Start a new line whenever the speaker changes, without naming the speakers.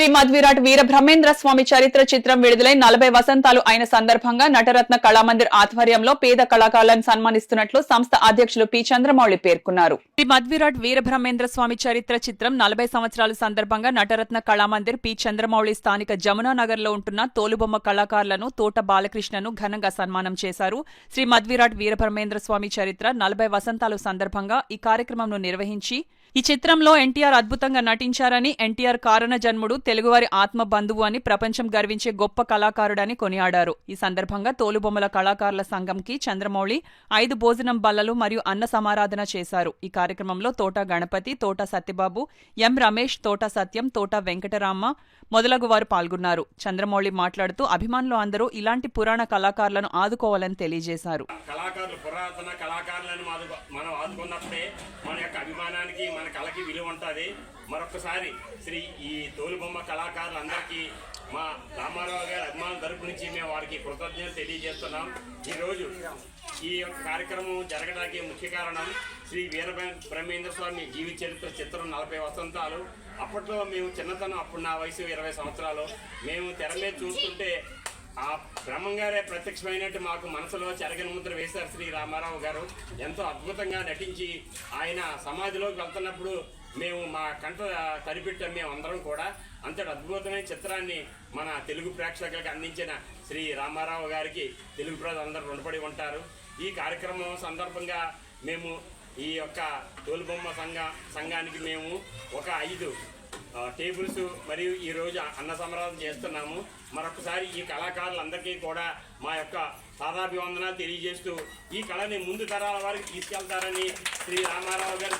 శ్రీ మధ్విరాట్ వీర బ్రహ్మేంద్ర స్వామి చరిత్ర చిత్రం విడుదలై నలభై వసంతాలు అయిన సందర్భంగా నటరత్న కళామందిర్ ఆధ్వర్యంలో పేద కళాకారులను సన్మానిస్తున్నట్లు సంస్థ అధ్యక్షులు పి. చంద్రమౌళి పేర్కొన్నారు. శ్రీ మధ్విరాట్ వీర బ్రహ్మేంద్ర స్వామి చరిత్ర చిత్రం నలభై సంవత్సరాల సందర్భంగా నటరత్న కళామందిర్ పి. చంద్రమౌళి స్థానిక జమునా నగర్లో ఉంటున్న తోలుబొమ్మ కళాకారులను తోట బాలకృష్ణను ఘనంగా సన్మానం చేశారు. శ్రీ మధ్విరాట్ వీర బ్రహ్మేంద్ర స్వామి చరిత్ర నలభై వసంతాలు సందర్భంగా ఈ కార్యక్రమంను నిర్వహించి ఈ చిత్రంలో ఎన్టీఆర్ అద్భుతంగా నటించారని ఎన్టీఆర్ కారణ జన్ముడు తెలుగువారి ఆత్మ బంధువు అని ప్రపంచం గర్వించే గొప్ప కళాకారుడని కొనియాడారు. ఈ సందర్భంగా తోలుబొమ్మల కళాకారుల సంఘంకి చంద్రమౌళి ఐదు భోజనం బల్లలు మరియు అన్న సమారాధన చేశారు. ఈ కార్యక్రమంలో తోట గణపతి తోట సత్యబాబు ఎం రమేష్ తోట సత్యం తోట వెంకటరామ మొదలగు వారు పాల్గొన్నారు. చంద్రమౌళి మాట్లాడుతూ అభిమానులు అందరూ ఇలాంటి పురాణ కళాకారులను ఆదుకోవాలని తెలియజేశారు.
కళాకారులు పురాతన కళాకారులను మనం ఆదుకున్నప్పుడే మన యొక్క అభిమానానికి మన కళకి విలువ ఉంటుంది. మరొకసారి శ్రీ ఈ తోలుబొమ్మ కళాకారులందరికీ మా రామారావు గారి అభిమానుల తరపు నుంచి మేము వారికి కృతజ్ఞతలు తెలియజేస్తున్నాం. ఈరోజు ఈ యొక్క కార్యక్రమం జరగడానికి ముఖ్య కారణం శ్రీ వీర బ్రహ్మేంద్ర స్వామి జీవిత చరిత్ర చిత్రం నలభై వసంతాలు. అప్పట్లో మేము చిన్నతనం అప్పుడు నా వయసు ఇరవై సంవత్సరాలు. మేము తెర మీద చూస్తుంటే ఆ బ్రహ్మంగారే ప్రత్యక్షమైనట్టు మాకు మనసులో చెరగని ముద్ర వేశారు శ్రీ రామారావు గారు. ఎంతో అద్భుతంగా నటించి ఆయన సమాధిలోకి వెళ్తున్నప్పుడు మేము మా కంట కనిపెట్టాం మేము అందరం కూడా. అంతటి అద్భుతమైన చిత్రాన్ని మన తెలుగు ప్రేక్షకులకు అందించిన శ్రీ రామారావు గారికి తెలుగు ప్రజలందరూ రుణపడి ఉంటారు. ఈ కార్యక్రమం సందర్భంగా మేము ఈ యొక్క తోలుబొమ్మ సంఘ సంఘానికి మేము ఒక ఐదు టేబుల్స్ మరియు ఈ రోజు అన్న సమరాధన చేస్తున్నాము. మరొకసారి ఈ కళాకారులందరికీ కూడా మా యొక్క పాదాభివందనాలు తెలియజేస్తూ ఈ కళని ముందు తరాల వారికి తీసుకెళ్తారని శ్రీ రామారావు గారు